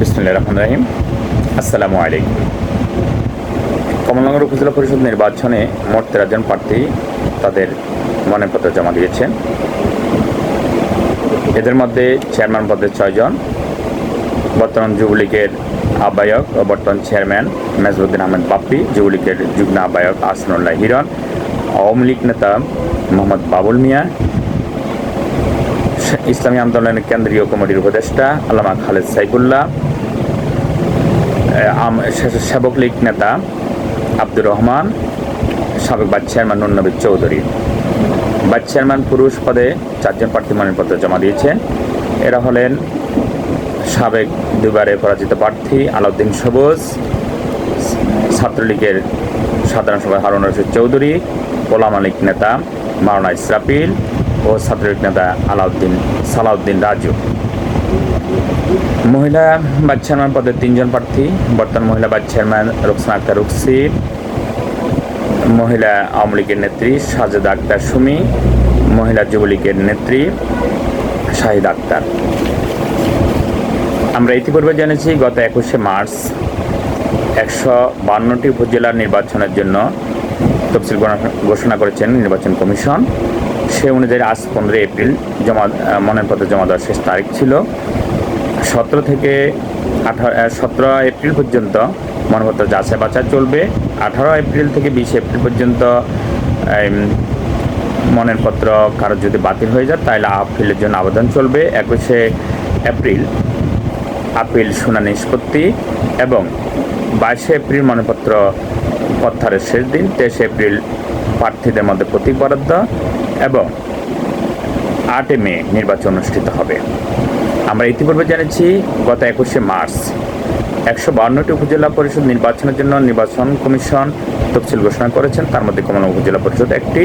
বিসমুল্লাহ আসসালামু আলাইকুম। কমলনগর উপজেলা পরিষদ নির্বাচনে মোট তেরো জন প্রার্থী তাদের মনোনয়নপত্র জমা দিয়েছেন। এদের মধ্যে চেয়ারম্যান পদে ছয়জন, বর্তমান যুবলীগের আহ্বায়ক ও বর্তমান চেয়ারম্যান মেজবুদ্দিন আহমেদ বাপ্পি, যুবলীগের যুগ্ম আহ্বায়ক আসনুল্লাহ হিরণ, আওয়ামী লীগ নেতা মোহাম্মদ বাবুল মিয়া ইসলামী আন্দোলনের কেন্দ্রীয় কমিটির উপদেষ্টা আল্লামা খালেদ সাইফুল্লাহ সেবক লীগ নেতা আব্দুর রহমান, সাবেক vice chairman Nurnabi Chowdhury. Vice chairman পুরুষ পদে চারজন প্রার্থী মনোনয়নপত্র জমা দিয়েছেন। এরা হলেন সাবেক দুবারে পরাজিত প্রার্থী আলাউদ্দিন সবুজ, ছাত্রলীগের সাধারণ সভায় হারুন রশিদ চৌধুরী ওলামা লীগ নেতা মাওনা ইসরাফিল ও ছাত্রলীগ নেতা আলাউদ্দিন সালাউদ্দিন রাজু। মহিলা ভাইস চেয়ারম্যান পদে তিনজন প্রার্থী, বর্তমান মহিলা ভাইস চেয়ারম্যান রোকসানা আক্তার রুকসি, মহিলা আওয়ামী লীগের নেত্রী সাজেদা আক্তার সুমি, মহিলা যুবলীগের নেত্রী শাহিদ আক্তার। আমরা ইতিপূর্বে জেনেছি গত একুশে মার্চ একশো বান্নটি উপজেলার নির্বাচনের জন্য তফসিল ঘোষণা- ঘোষণা করেছেন নির্বাচন কমিশন। সে অনুযায়ী আজ পনেরোই এপ্রিল জমা মনোনয়নপত্র জমা দেওয়ার শেষ তারিখ ছিল। সতেরো থেকে আঠারো সতেরো এপ্রিল পর্যন্ত মনোনয়নপত্র যাচাই বাছাই চলবে। আঠারো এপ্রিল থেকে বিশ এপ্রিল পর্যন্ত মনোনয়নপত্র কারও যদি বাতিল হয়ে যায়, তাহলে আপিলের জন্য আবেদন চলবে একুশে এপ্রিল। আপিল শুনানি নিষ্পত্তি এবং বাইশে এপ্রিল মনোনয়নপত্র প্রত্যাহারের শেষ দিন, তেইশে এপ্রিল প্রার্থীদের মধ্যে প্রতীক বরাদ্দ এবং আটে মে নির্বাচন অনুষ্ঠিত হবে। আমরা ইতিপূর্বে জানেছি গত একুশে মার্চ একশো বাউন্নটি উপজেলা পরিষদ নির্বাচনের জন্য নির্বাচন কমিশন তফসিল ঘোষণা করেছেন। তার মধ্যে কমলা উপজেলা পরিষদ একটি